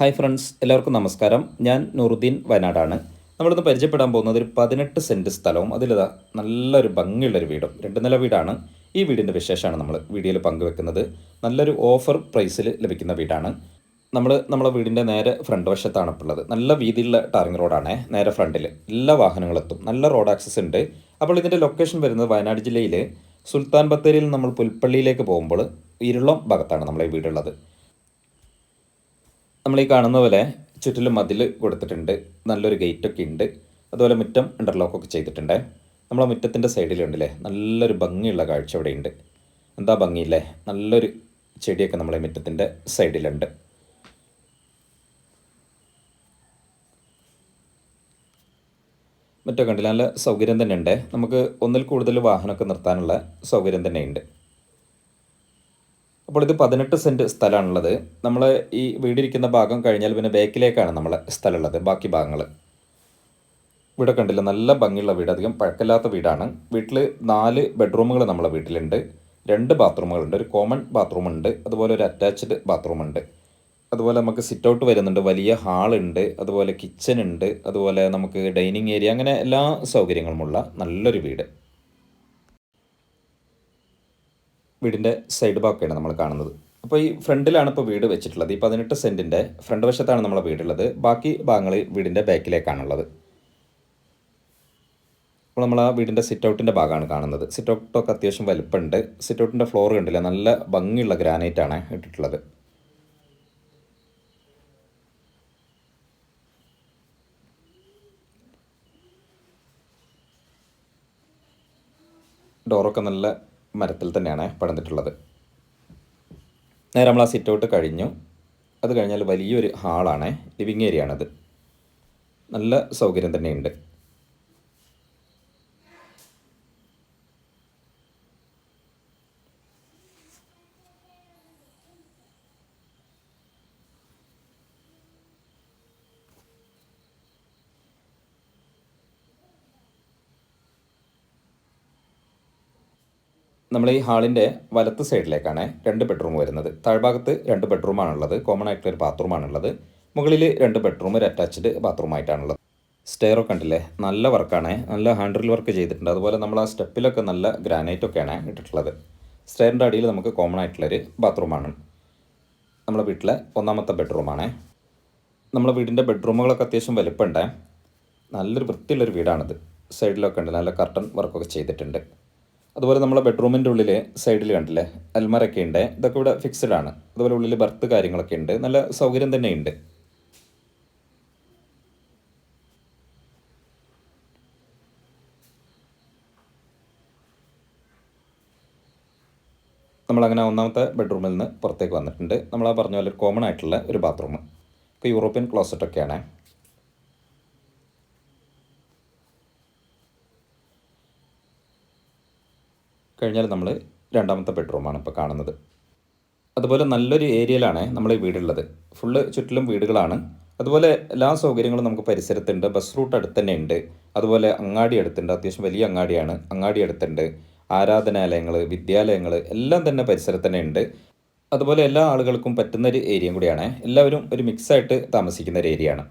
Hi friends എല്ലാവർക്കും നമസ്കാരം. ഞാൻ നൂറുദ്ദീൻ വയനാടാണ്. നമ്മളിന്ന് പരിചയപ്പെടാൻ പോകുന്നത് ഒരു പതിനെട്ട് സെന്റ് സ്ഥലവും അതിലിതാ നല്ലൊരു ഭംഗിയുള്ളൊരു വീടും. രണ്ട് നില വീടാണ്. ഈ വീടിന്റെ വിശേഷമാണ് നമ്മൾ വീഡിയോയിൽ പങ്കുവെക്കുന്നത്. നല്ലൊരു ഓഫർ പ്രൈസിൽ ലഭിക്കുന്ന വീടാണ്. നമ്മൾ നമ്മളെ വീടിന്റെ നേരെ ഫ്രണ്ട് വശത്താണ് ഇപ്പോൾ ഉള്ളത്. നല്ല വീതിയുള്ള ടാറിംഗ് റോഡാണ് നേരെ ഫ്രണ്ടിൽ എല്ലാ വാഹനങ്ങളെത്തും നല്ല റോഡ് ആക്സസ് ഉണ്ട്. അപ്പോൾ ഇതിന്റെ ലൊക്കേഷൻ വരുന്നത് വയനാട് ജില്ലയിൽ സുൽത്താൻ ബത്തേരിയിൽ നമ്മൾ പുൽപ്പള്ളിയിലേക്ക് പോകുമ്പോൾ ഇരുളം ഭാഗത്താണ് നമ്മളെ വീടുള്ളത്. നമ്മൾ ഈ കാണുന്ന പോലെ ചുറ്റിലും മതിൽ കൊടുത്തിട്ടുണ്ട്. നല്ലൊരു ഗേറ്റൊക്കെ ഉണ്ട്. അതുപോലെ മുറ്റം ഇന്റർലോക്കൊക്കെ ചെയ്തിട്ടുണ്ട്. നമ്മളെ മുറ്റത്തിന്റെ സൈഡിലുണ്ടല്ലേ നല്ലൊരു ഭംഗിയുള്ള കാഴ്ച ഇവിടെ ഉണ്ട്. എന്താ ഭംഗിയില്ലേ? നല്ലൊരു ചെടിയൊക്കെ നമ്മളെ മുറ്റത്തിന്റെ സൈഡിലുണ്ട് മറ്റോ കണ്ടില്ല? നല്ല സൗകര്യം തന്നെ ഉണ്ട് നമുക്ക് ഒന്നിൽ കൂടുതൽ വാഹനമൊക്കെ നിർത്താനുള്ള സൗകര്യം തന്നെയുണ്ട്. അപ്പോൾ ഇത് പതിനെട്ട് സെന്റ് സ്ഥലമാണുള്ളത്. നമ്മൾ ഈ വീടിരിക്കുന്ന ഭാഗം കഴിഞ്ഞാൽ പിന്നെ ബാക്കിലേക്കാണ് നമ്മൾ സ്ഥലമുള്ളത് ബാക്കി ഭാഗങ്ങൾ ഇവിടെ കണ്ടില്ല നല്ല ഭംഗിയുള്ള വീട് അധികം പഴക്കല്ലാത്ത വീടാണ്. വീട്ടിൽ നാല് ബെഡ്റൂമുകൾ നമ്മളെ വീട്ടിലുണ്ട്. രണ്ട് ബാത്റൂമുകളുണ്ട് ഒരു കോമൺ ബാത്റൂമുണ്ട് അതുപോലെ ഒരു അറ്റാച്ച്ഡ് ബാത്റൂമുണ്ട്. അതുപോലെ നമുക്ക് സിറ്റ് ഔട്ട് വരുന്നുണ്ട് വലിയ ഹാളുണ്ട് അതുപോലെ കിച്ചൺ ഉണ്ട് അതുപോലെ നമുക്ക് ഡൈനിങ് ഏരിയ അങ്ങനെ എല്ലാ സൗകര്യങ്ങളുമുള്ള നല്ലൊരു വീട്. വീടിന്റെ സൈഡ് ഭാഗമൊക്കെയാണ് നമ്മൾ കാണുന്നത്. അപ്പോൾ ഈ ഫ്രണ്ടിലാണ് ഇപ്പോൾ വീട് വെച്ചിട്ടുള്ളത്. ഈ പതിനെട്ട് സെന്റിന്റെ ഫ്രണ്ട് വശത്താണ് നമ്മളെ വീടുള്ളത്. ബാക്കി ഭാഗങ്ങൾ വീടിന്റെ ബാക്കിലേക്കാണുള്ളത്. അപ്പോൾ നമ്മൾ ആ വീടിന്റെ സിറ്റ് ഔട്ടിന്റെ ഭാഗമാണ് കാണുന്നത്. സിറ്റ് ഔട്ടൊക്കെ അത്യാവശ്യം വലുപ്പമുണ്ട്. സിറ്റ് ഔട്ടിന്റെ ഫ്ലോർ കണ്ടില്ല? നല്ല ഭംഗിയുള്ള ഗ്രാനൈറ്റ് ആണ് ഇട്ടിട്ടുള്ളത്. ഡോറൊക്കെ നല്ല മരത്തിൽ തന്നെയാണ് പടന്നിട്ടുള്ളത് നേരെ നമ്മൾ ആ സിറ്റ് ഔട്ട് കഴിഞ്ഞു. അത് കഴിഞ്ഞാൽ വലിയൊരു ഹാളാണ് ലിവിങ് ഏരിയ ആണത് നല്ല സൗകര്യം തന്നെയുണ്ട്. നമ്മൾ ഈ ഹാളിന്റെ വലത്ത് സൈഡിലേക്കാണ് രണ്ട് ബെഡ്റൂം വരുന്നത്. താഴ്ഭാഗത്ത് രണ്ട് ബെഡ്റൂമാണുള്ളത്. കോമൺ ആയിട്ടുള്ള ഒരു ബാത്റൂമാണുള്ളത്. മുകളിൽ രണ്ട് ബെഡ്റൂം ഒരു അറ്റാച്ച്ഡ് ബാത്റൂമായിട്ടാണുള്ളത്. സ്റ്റെയറൊക്കെ കണ്ടില്ലേ? നല്ല വർക്കാണ്. നല്ല ഹാൻഡിൽ വർക്ക് ചെയ്തിട്ടുണ്ട്. അതുപോലെ നമ്മൾ ആ സ്റ്റെപ്പിലൊക്കെ നല്ല ഗ്രാനൈറ്റ് ഒക്കെയാണ് ഇട്ടിട്ടുള്ളത്. സ്റ്റെയറിന്റെ അടിയിൽ നമുക്ക് കോമൺ ആയിട്ടുള്ളൊരു ബാത്റൂമാണ്. നമ്മളെ വീട്ടിലെ ഒന്നാമത്തെ ബെഡ്റൂമാണ്. നമ്മളെ വീടിന്റെ ബെഡ്റൂമുകളൊക്കെ അത്യാവശ്യം വലുപ്പമുണ്ട്. നല്ലൊരു വൃത്തിയുള്ളൊരു വീടാണിത്. സൈഡിലൊക്കെ ഉണ്ട്. നല്ല കർട്ടൺ വർക്കൊക്കെ ചെയ്തിട്ടുണ്ട്. അതുപോലെ നമ്മളെ ബെഡ്റൂമിന്റെ ഉള്ളിൽ സൈഡിൽ കണ്ടില്ലേ അൽമറൊക്കെ ഉണ്ട് ഇതൊക്കെ ഇവിടെ ഫിക്സഡ് ആണ്. അതുപോലെ ഉള്ളിൽ ബർത്ത് കാര്യങ്ങളൊക്കെ ഉണ്ട്. നല്ല സൗകര്യം തന്നെ ഉണ്ട്. നമ്മളങ്ങനെ ഒന്നാമത്തെ ബെഡ്റൂമിൽ നിന്ന് പുറത്തേക്ക് വന്നിട്ടുണ്ട്. നമ്മൾ പറഞ്ഞ പോലെ കോമൺ ആയിട്ടുള്ള ഒരു ബാത്റൂം ഇപ്പോൾ യൂറോപ്യൻ ക്ലോസറ്റൊക്കെയാണ് കഴിഞ്ഞാൽ നമ്മൾ രണ്ടാമത്തെ ബെഡ്റൂമാണ് ഇപ്പോൾ കാണുന്നത്. അതുപോലെ നല്ലൊരു ഏരിയയിലാണ് നമ്മൾ ഈ വീടുള്ളത്. ഫുള്ള് ചുറ്റിലും വീടുകളാണ്. അതുപോലെ എല്ലാ സൗകര്യങ്ങളും നമുക്ക് പരിസരത്തുണ്ട്. ബസ് റൂട്ട് അടുത്ത് തന്നെ ഉണ്ട്. അതുപോലെ അങ്ങാടി അടുത്തുണ്ട്. അത്യാവശ്യം വലിയ അങ്ങാടിയാണ്. അങ്ങാടി അടുത്തുണ്ട്. ആരാധനാലയങ്ങൾ വിദ്യാലയങ്ങൾ എല്ലാം തന്നെ പരിസരത്ത് തന്നെ ഉണ്ട്. അതുപോലെ എല്ലാ ആളുകൾക്കും പറ്റുന്ന ഒരു ഏരിയയും കൂടിയാണ്. എല്ലാവരും ഒരു മിക്സായിട്ട് താമസിക്കുന്ന ഒരു ഏരിയയാണ്.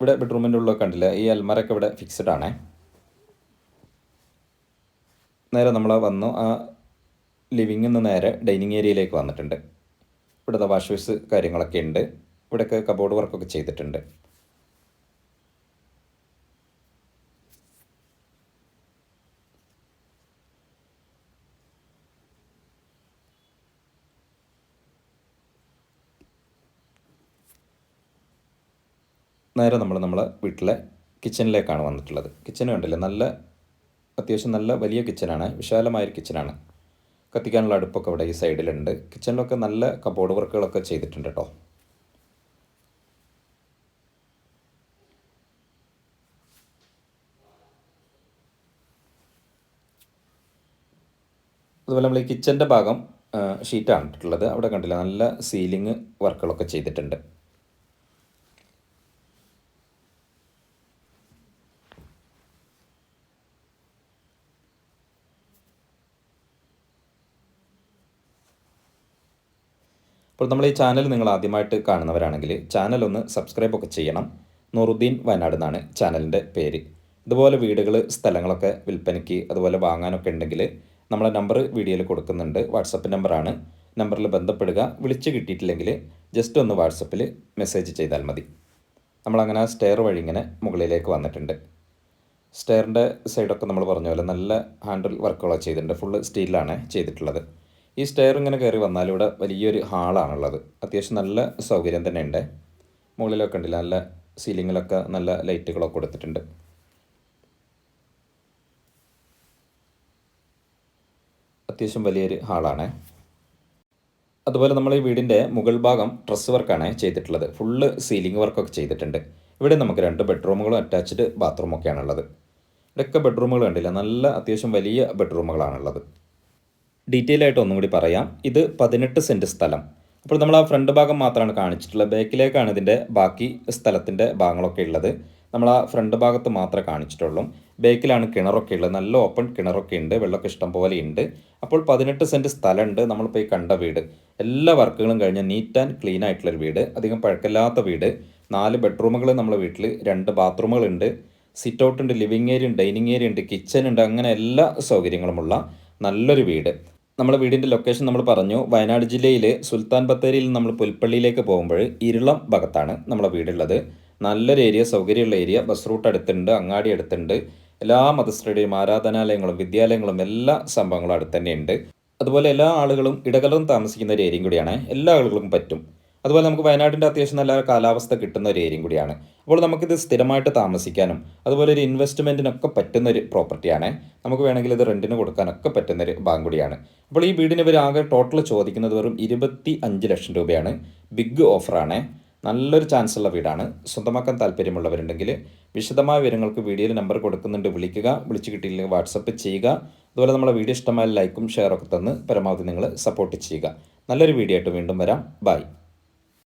ഇവിടെ ബെഡ്റൂമിന്റെ ഉള്ളിൽ കണ്ടില്ല? ഈ അൽമറൊക്കെ ഇവിടെ ഫിക്സഡ് ആണേ. നേരെ നമ്മൾ വന്നു. ആ ലിവിങ്ങിൽ നിന്ന് നേരെ ഡൈനിങ് ഏരിയയിലേക്ക് വന്നിട്ടുണ്ട്. ഇവിടുത്തെ വാഷ് കാര്യങ്ങളൊക്കെ ഉണ്ട്. ഇവിടെയൊക്കെ കബോർഡ് വർക്കൊക്കെ ചെയ്തിട്ടുണ്ട്. നേരെ നമ്മൾ നമ്മളെ വീട്ടിലെ കിച്ചണിലേക്കാണ് വന്നിട്ടുള്ളത്. കിച്ചൺ കണ്ടില്ലേ? നല്ല അത്യാവശ്യം നല്ല വലിയ കിച്ചനാണ് വിശാലമായൊരു കിച്ചനാണ്. കത്തിക്കാനുള്ള അടുപ്പൊക്കെ ഇവിടെ ഈ സൈഡിലുണ്ട്. കിച്ചണിലൊക്കെ നല്ല കബോർഡ് വർക്കുകളൊക്കെ ചെയ്തിട്ടുണ്ട് കേട്ടോ. അതുപോലെ നമ്മൾ ഈ കിച്ചന്റെ ഭാഗം ഷീറ്റാണ് ഇട്ടിട്ടുള്ളത്. അവിടെ കണ്ടില്ല നല്ല സീലിംഗ് വർക്കുകളൊക്കെ ചെയ്തിട്ടുണ്ട്. അപ്പോൾ നമ്മൾ ഈ ചാനൽ നിങ്ങൾ ആദ്യമായിട്ട് കാണുന്നവരാണെങ്കിൽ ചാനൽ ഒന്ന് സബ്സ്ക്രൈബ് ഒക്കെ ചെയ്യണം. നൂറുദ്ദീൻ വയനാട് എന്നാണ് ചാനലിന്റെ പേര്. ഇതുപോലെ വീടുകൾ സ്ഥലങ്ങളൊക്കെ വിൽപ്പനയ്ക്ക് അതുപോലെ വാങ്ങാനൊക്കെ ഉണ്ടെങ്കിൽ നമ്മളെ നമ്പർ വീഡിയോയിൽ കൊടുക്കുന്നുണ്ട്. വാട്സപ്പ് നമ്പറാണ്. നമ്പറിൽ ബന്ധപ്പെടുക. വിളിച്ച് കിട്ടിയിട്ടില്ലെങ്കിൽ ജസ്റ്റ് ഒന്ന് വാട്സപ്പിൽ മെസ്സേജ് ചെയ്താൽ മതി. നമ്മളങ്ങനെ സ്റ്റെയർ വഴി ഇങ്ങനെ മുകളിലേക്ക് വന്നിട്ടുണ്ട്. സ്റ്റെയറിന്റെ സൈഡൊക്കെ നമ്മൾ പറഞ്ഞ പോലെ നല്ല ഹാൻഡിൽ വർക്കുകളൊക്കെ ചെയ്തിട്ടുണ്ട്. ഫുള്ള് സ്റ്റീലിലാണ് ചെയ്തിട്ടുള്ളത്. ഈ സ്റ്റെയർ ഇങ്ങനെ കയറി വന്നാൽ ഇവിടെ വലിയൊരു ഹാളാണുള്ളത് അത്യാവശ്യം നല്ല സൗകര്യം തന്നെ ഉണ്ട്. മുകളിലൊക്കെ ഉണ്ടല്ലോ നല്ല സീലിങ്ങിലൊക്കെ നല്ല ലൈറ്റുകളൊക്കെ കൊടുത്തിട്ടുണ്ട്. അത്യാവശ്യം വലിയൊരു ഹാളാണ് അതുപോലെ നമ്മൾ ഈ വീടിന്റെ മുകൾ ഭാഗം ഡ്രസ് വർക്കാണ് ചെയ്തിട്ടുള്ളത്. ഫുള്ള് സീലിംഗ് വർക്കൊക്കെ ചെയ്തിട്ടുണ്ട്. ഇവിടെ നമുക്ക് രണ്ട് ബെഡ്റൂമുകളും അറ്റാച്ച്ഡ് ബാത്റൂമൊക്കെയാണുള്ളത് ഇവിടെയൊക്കെ ബെഡ്റൂമുകൾ കണ്ടില്ല? നല്ല അത്യാവശ്യം വലിയ ബെഡ്റൂമുകളാണുള്ളത് ഡീറ്റെയിൽ ആയിട്ട് ഒന്നും കൂടി പറയാം. ഇത് പതിനെട്ട് സെന്റ് സ്ഥലം. അപ്പോൾ നമ്മൾ ആ ഫ്രണ്ട് ഭാഗം മാത്രമാണ് കാണിച്ചിട്ടുള്ളത്. ബാക്കിലേക്കാണ് ഇതിന്റെ ബാക്കി സ്ഥലത്തിന്റെ ഭാഗങ്ങളൊക്കെ ഉള്ളത്. നമ്മൾ ആ ഫ്രണ്ട് ഭാഗത്ത് മാത്രമേ കാണിച്ചിട്ടുള്ളൂ. ബേക്കിലാണ് കിണറൊക്കെ ഉള്ളത്. നല്ല ഓപ്പൺ കിണറൊക്കെ ഉണ്ട്. വെള്ളമൊക്കെ ഇഷ്ടം പോലെ ഉണ്ട്. അപ്പോൾ പതിനെട്ട് സെന്റ് സ്ഥലമുണ്ട് നമ്മളിപ്പോൾ ഈ കണ്ട വീട്. എല്ലാ വർക്കുകളും കഴിഞ്ഞ നീറ്റ് ആൻഡ് ക്ലീൻ ആയിട്ടുള്ളൊരു വീട്. അധികം പഴക്കമില്ലാത്ത വീട്. നാല് ബെഡ്റൂമുകൾ നമ്മളെ വീട്ടിൽ രണ്ട് ബാത്റൂമുകളുണ്ട് സിറ്റ് ഔട്ട് ഉണ്ട് ലിവിങ് ഏരിയ ഉണ്ട് ഡൈനിങ് ഏരിയ ഉണ്ട് കിച്ചൺ ഉണ്ട്. അങ്ങനെ എല്ലാ സൗകര്യങ്ങളുമുള്ള നല്ലൊരു വീട്. നമ്മുടെ വീടിന്റെ ലൊക്കേഷൻ നമ്മൾ പറഞ്ഞു. വയനാട് ജില്ലയിൽ സുൽത്താൻ ബത്തേരിയിൽ നമ്മൾ പുൽപ്പള്ളിയിലേക്ക് പോകുമ്പോൾ ഇരുളം ഭാഗത്താണ് നമ്മുടെ വീടുള്ളത്. നല്ലൊരു ഏരിയ സൗകര്യമുള്ള ഏരിയ ബസ് റൂട്ട് അടുത്തുണ്ട് അങ്ങാടി അടുത്തുണ്ട്. എല്ലാ മതസ്ഥരുടെയും ആരാധനാലയങ്ങളും വിദ്യാലയങ്ങളും എല്ലാ സംഭവങ്ങളും അടുത്ത് തന്നെയുണ്ട്. അതുപോലെ എല്ലാ ആളുകളും ഇടകലർന്ന് താമസിക്കുന്ന ഒരു ഏരിയയും കൂടിയാണ്. എല്ലാ ആളുകൾക്കും പറ്റും. അതുപോലെ നമുക്ക് വയനാടിന്റെ അത്യാവശ്യം നല്ല കാലാവസ്ഥ കിട്ടുന്ന ഒരു ഏരിയയും കൂടിയാണ്. അപ്പോൾ നമുക്കിത് സ്ഥിരമായിട്ട് താമസിക്കാനും അതുപോലെ ഒരു ഇൻവെസ്റ്റ്മെന്റിനൊക്കെ പറ്റുന്ന ഒരു പ്രോപ്പർട്ടിയാണ് നമുക്ക് വേണമെങ്കിൽ ഇത് റെന്റിന് കൊടുക്കാനൊക്കെ പറ്റുന്ന ഒരു ബാങ്ക് കൂടിയാണ്. അപ്പോൾ ഈ വീടിന് ഇവർ ആകെ ടോട്ടൽ ചോദിക്കുന്നത് വെറും ഇരുപത്തി അഞ്ച് ലക്ഷം രൂപയാണ്. ബിഗ് ഓഫറാണ് നല്ലൊരു ചാൻസ് ഉള്ള വീടാണ്. സ്വന്തമാക്കാൻ താല്പര്യമുള്ളവരുണ്ടെങ്കിൽ വിശദമായ വിവരങ്ങൾക്ക് വീഡിയോയിൽ നമ്പർ കൊടുക്കുന്നുണ്ട്. വിളിക്കുക. വിളിച്ച് കിട്ടിയില്ലെങ്കിൽ വാട്സപ്പ് ചെയ്യുക. അതുപോലെ നമ്മളെ വീഡിയോ ഇഷ്ടമായ ലൈക്കും ഷെയറൊക്കെ തന്ന് പരമാവധി നിങ്ങൾ സപ്പോർട്ട് ചെയ്യുക. നല്ലൊരു വീഡിയോ ആയിട്ട് വീണ്ടും വരാം. ബൈ